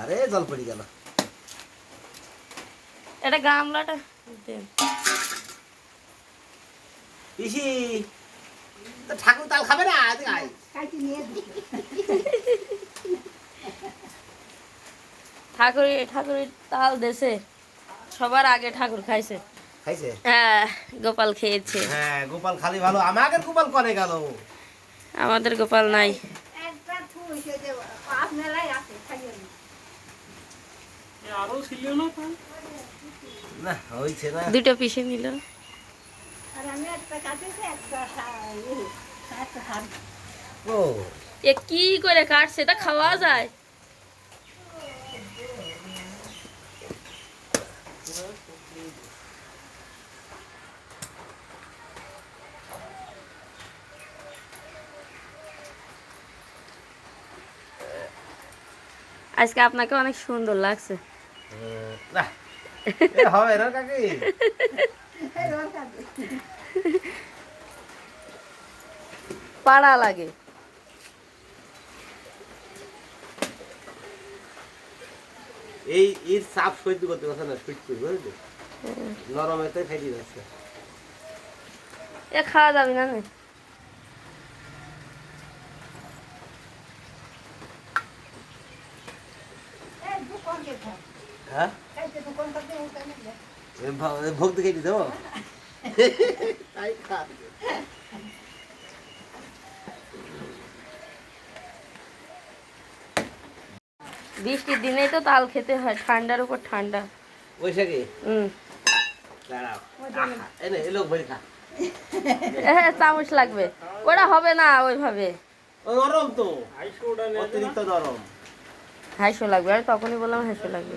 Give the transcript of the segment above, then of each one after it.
আরে জল পড়ে গেল। এটা গামলাটা দেন। পিসি ঠাকুর তাল খাবে না? ঠাকুর ঠাকুরের তাল দেশে সবার আগে ঠাকুর খাইছে। খাইছে? হ্যাঁ গোপাল খেয়েছে। হ্যাঁ গোপাল খালি ভালো। আমাকে গোপাল করে গেল? আমাদের গোপাল নাই। দুটো পিসে নিল। এ কি করে কাটছে? তা খাওয়া যায়। আজকে আপনাকে অনেক সুন্দর লাগছে। হবে না কাকি। পাড়া লাগে। এই এর চাপ সহ্য করতে পারছে না সুইট করে বুঝলি? নরম এতে খাই দিয়ে যাচ্ছে এ খাওয়া যাবে না নে? হ্যাঁ? এ ভ- এ ভক্তি খেয়ে দেবো তাই খা। বৃষ্টির দিনেই তো তাল খেতে হয় ঠান্ডার উপর ঠান্ডা। বৈশাখী? হুম। হ্যাঁ চামচ লাগবে। ওটা হবে না ওইভাবে। নরম তো। অতিরিক্ত নরম। হাইশো লাগবে, আর তখনই বললাম হাইশো লাগবে।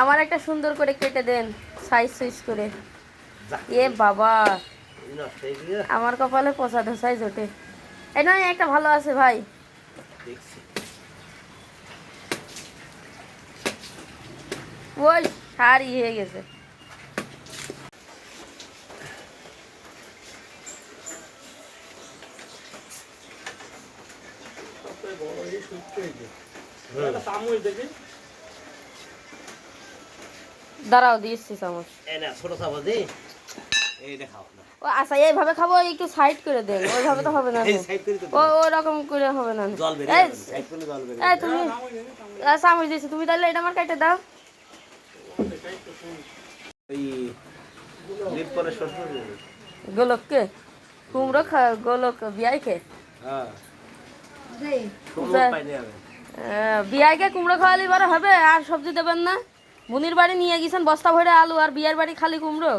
আমার একটা সুন্দর করে কেটে দেন সাইজ সাইজ করে। এ বাবা, আমার কপালে পচা ধসাই ওঠে। এই নয়, একটা ভালো আছে ভাই। ওই ই হয়ে গেছে সবথেকে বড় এই সুটকে হইছে একটা চামচ দেখি দাঁড়াও দিয়েছি চামচ। ছোট চামচ আচ্ছা এইভাবে খাব একটু সাইড করে দেন। ওইভাবে তো হবে না ও ওরকম করে হবে না। তুমি চামচ দিয়েছি। তুমি তাহলে এটা আমার কেটে দাও। গোলককে? কুমড়ো খা গোলক বিয়াইকে? হ্যাঁ। বিয়াইকে কুমড়ো খাওয়ালে এবারে হবে আর সবজি দেবেন না। বুনির বাড়ি নিয়ে গেছেন বস্তা ভরে আলু আর বিয়ের বাড়ি খালি কুমড়ো।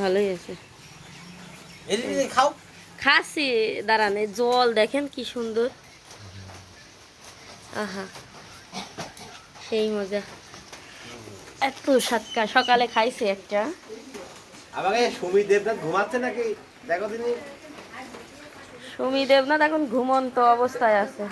ভালোই আছে খাও। খাসি দাঁড়ান জল দেখেন কি সুন্দর। আহা সেই মজা। এত সাতকা সকালে খাইছে একটা। আমাকে সুমি দেবনাথ ঘুমাচ্ছে নাকি? দেখো তিনি। সুমি দেবনাথ এখন ঘুমন্ত অবস্থায় আছে।